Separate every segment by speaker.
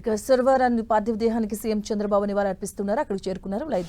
Speaker 1: ఇక శుక్రవారాన్ని పార్థివ దేహానికి సీఎం చంద్రబాబు నివాళి అర్పిస్తున్నారు అక్కడికి చేరుకున్నారు. లైవ్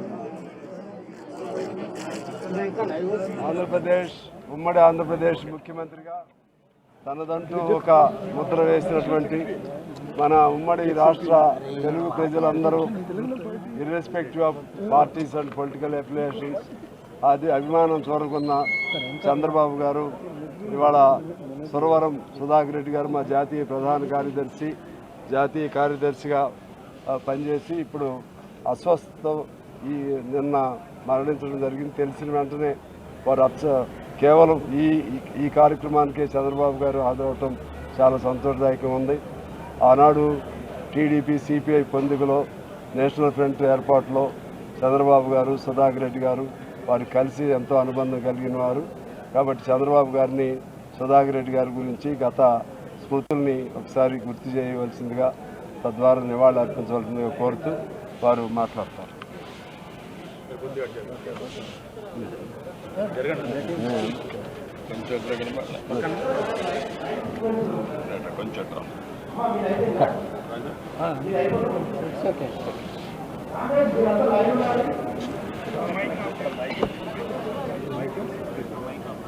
Speaker 2: ఆంధ్రప్రదేశ్ ఉమ్మడి ఆంధ్రప్రదేశ్ ముఖ్యమంత్రిగా తనదంటూ ఒక ముద్ర వేసినటువంటి మన ఉమ్మడి రాష్ట్ర తెలుగు ప్రజలందరూ irrespective of parties and political affiliations అది అభిమానం చూరకున్న చంద్రబాబు గారు ఇవాళ సురవరం సుధాకర్ రెడ్డి గారు మా జాతీయ ప్రధాన కార్యదర్శి జాతీయ కార్యదర్శిగా పనిచేసి ఇప్పుడు అస్వస్థ ఈ నిన్న మరణించడం జరిగింది. తెలిసిన వెంటనే వారు అచ్చ కేవలం ఈ ఈ- కార్యక్రమానికే చంద్రబాబు గారు హాజరవటం చాలా సంతోషదాయకం ఉంది. ఆనాడు టీడీపీ సిపిఐ పొందికలో నేషనల్ ఫ్రంట్ ఏర్పాటులో చంద్రబాబు గారు సుధాకర్ రెడ్డి గారు వారు కలిసి ఎంతో అనుబంధం కలిగిన వారు. కాబట్టి చంద్రబాబు గారిని సుధాకర్ రెడ్డి గారి గురించి గత స్మృతుల్ని ఒకసారి గుర్తు చేయవలసిందిగా తద్వారా నివాళులు అర్పించవలసిందిగా కోరుతూ వారు మాట్లాడతారు.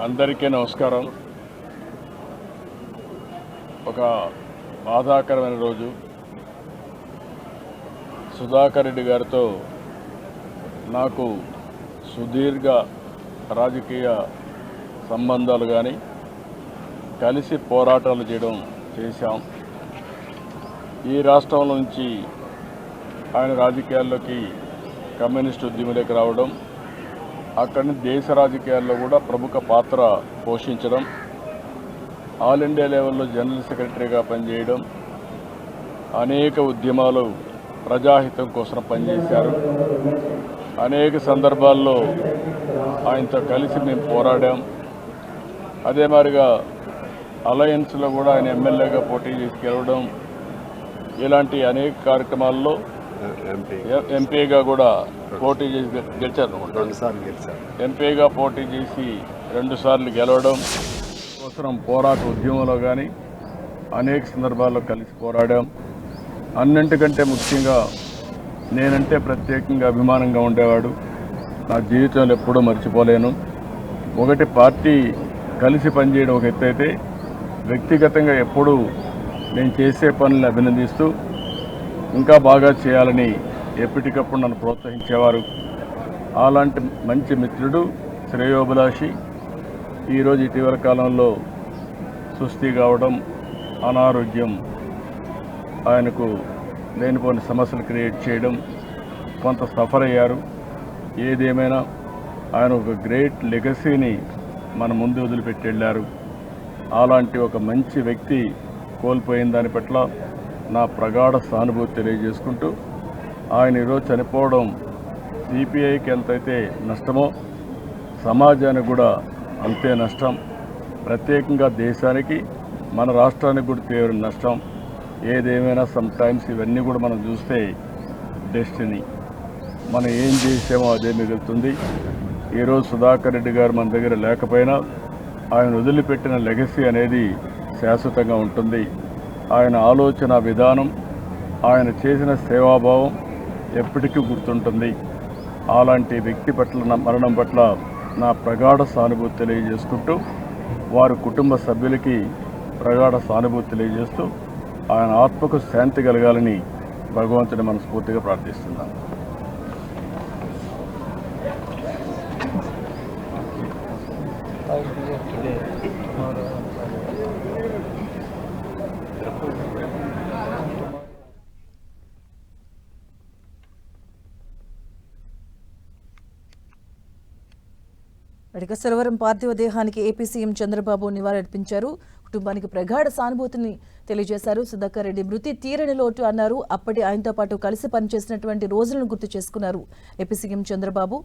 Speaker 3: అందరికీ నమస్కారం. ఒక బాధాకరమైన రోజు. సుధాకర్ రెడ్డి గారితో నాకు సుదీర్ఘ రాజకీయ సంబంధాలు కానీ కలిసి పోరాటాలు చేయడం చేశాం. ఈ రాష్ట్రం నుంచి ఆయన రాజకీయాల్లోకి కమ్యూనిస్ట్ ఉద్యమంలోకి రావడం అక్కడిని దేశ రాజకీయాల్లో కూడా ప్రముఖ పాత్ర పోషించడం ఆల్ ఇండియా లెవెల్లో జనరల్ సెక్రటరీగా పనిచేయడం అనేక ఉద్యమాలు ప్రజాహితం కోసం పనిచేశారు. అనేక సందర్భాల్లో ఆయనతో కలిసి మేము పోరాడాం. అదే మాదిరిగా అలయన్స్లో కూడా ఆయన ఎమ్మెల్యేగా పోటీ చేసి గెలవడం ఇలాంటి అనేక కార్యక్రమాల్లో ఎంపీగా కూడా పోటీ చేసి గెలిచారు. ఎంపీగా పోటీ చేసి రెండుసార్లు గెలవడం కోసం పోరాట ఉద్యమంలో కానీ అనేక సందర్భాల్లో కలిసి పోరాడాం. అన్నింటికంటే ముఖ్యంగా నేనంటే ప్రత్యేకంగా అభిమానంగా ఉండేవాడు. నా జీవితంలో ఎప్పుడూ మర్చిపోలేను. ఒకటి పార్టీ కలిసి పనిచేయడం ఒక ఎత్తు అయితే వ్యక్తిగతంగా ఎప్పుడూ నేను చేసే పనులను అభినందిస్తూ ఇంకా బాగా చేయాలని ఎప్పటికప్పుడు నన్ను ప్రోత్సహించేవారు. అలాంటి మంచి మిత్రుడు శ్రేయోభిలాషి. ఈరోజు ఇటీవల కాలంలో సుస్థి కావడం అనారోగ్యం. ఆయనకు లేనిపోని సమస్యలు క్రియేట్ చేయడం కొంత సఫర్ అయ్యారు. ఏదేమైనా ఆయన ఒక గ్రేట్ లెగసీని మన ముందు వదిలిపెట్టి వెళ్ళారు. అలాంటి ఒక మంచి వ్యక్తి కోల్పోయిన దాని పట్ల నా ప్రగాఢ సానుభూతి తెలియజేసుకుంటూ ఆయన ఈరోజు చనిపోవడం సిపిఐకి ఎంతైతే నష్టమో సమాజానికి కూడా అంతే నష్టం. ప్రత్యేకంగా దేశానికి మన రాష్ట్రానికి కూడా తీవ్ర నష్టం. ఏదేమైనా సమ్ టైమ్స్ ఇవన్నీ కూడా మనం చూస్తే డెస్టినీ మనం ఏం చేసామో అదే మిగులుతుంది. ఈరోజు సుధాకర్ రెడ్డి గారు మన దగ్గర లేకపోయినా ఆయన వదిలిపెట్టిన లెగసీ అనేది శాశ్వతంగా ఉంటుంది. ఆయన ఆలోచన విధానం ఆయన చేసిన సేవాభావం ఎప్పటికీ గుర్తుంటుంది. అలాంటి వ్యక్తి పట్ల మరణం పట్ల నా ప్రగాఢ సానుభూతి తెలియజేసుకుంటూ వారి కుటుంబ సభ్యులకి ప్రగాఢ సానుభూతి తెలియజేస్తూ ఆయన ఆత్మకు శాంతి కలగాలని భగవంతుని మనస్ఫూర్తిగా
Speaker 1: ప్రార్థిస్తున్నాం. వెడకసరవరం పార్థివ దేహానికి ఏపీ సీఎం చంద్రబాబు నివాళులర్పించారు. కుటుంబానికి ప్రగాఢ సానుభూతిని తెలియజేశారు. సుధాకర్ రెడ్డి మృతి తీరని లోటు అన్నారు. అప్పటి ఆయనతో పాటు కలిసి పనిచేసినటువంటి రోజులను గుర్తు చేసుకున్నారు. AP CM Chandrababu